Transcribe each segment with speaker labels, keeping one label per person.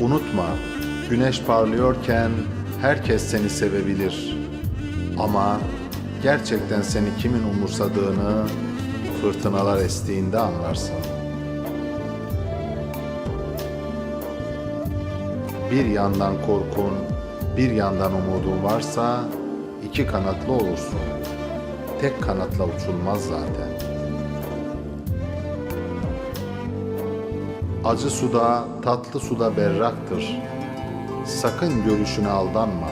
Speaker 1: Unutma, güneş parlıyorken herkes seni sevebilir. Ama gerçekten seni kimin umursadığını fırtınalar estiğinde anlarsın. Bir yandan korkun, bir yandan umudun varsa iki kanatlı olursun. Tek kanatla uçulmaz zaten. Acı suda, tatlı suda berraktır. Sakın görüşüne aldanma.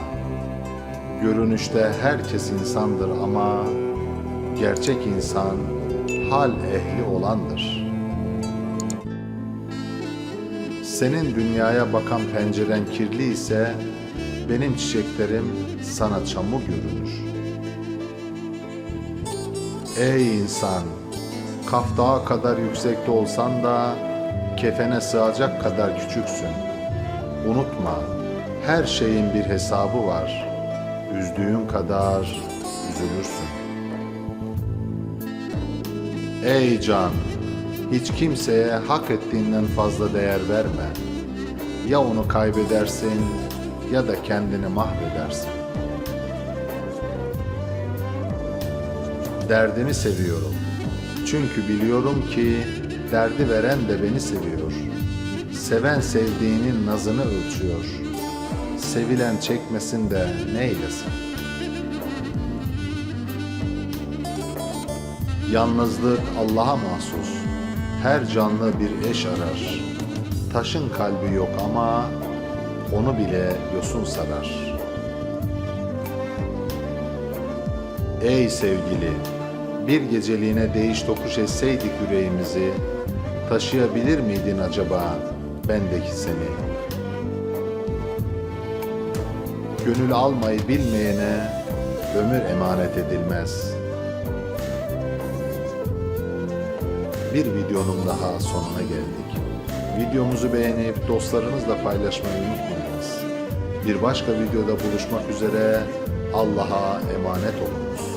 Speaker 1: Görünüşte herkes insandır ama gerçek insan hal ehli olandır. Senin dünyaya bakan penceren kirli ise benim çiçeklerim sana çamur görünür. Ey insan, Kaf Dağı kadar yüksekte olsan da kefene sığacak kadar küçüksün. Unutma, her şeyin bir hesabı var. Üzdüğün kadar üzülürsün. Ey can, hiç kimseye hak ettiğinden fazla değer verme. Ya onu kaybedersin ya da kendini mahvedersin. Derdini seviyorum. Çünkü biliyorum ki derdi veren de beni seviyor. Seven sevdiğinin nazını ölçüyor. Sevilen çekmesin de neylesin. Yalnızlık Allah'a mahsus. Her canlı bir eş arar. Taşın kalbi yok ama onu bile yosun sarar. Ey sevgili, bir geceliğine değiş tokuş etseydik yüreğimizi, taşıyabilir miydin acaba bendeki seni? Gönül almayı bilmeyene ömür emanet edilmez.'' bir videonun daha sonuna geldik. Videomuzu beğenip dostlarınızla paylaşmayı unutmayınız. Bir başka videoda buluşmak üzere Allah'a emanet olun.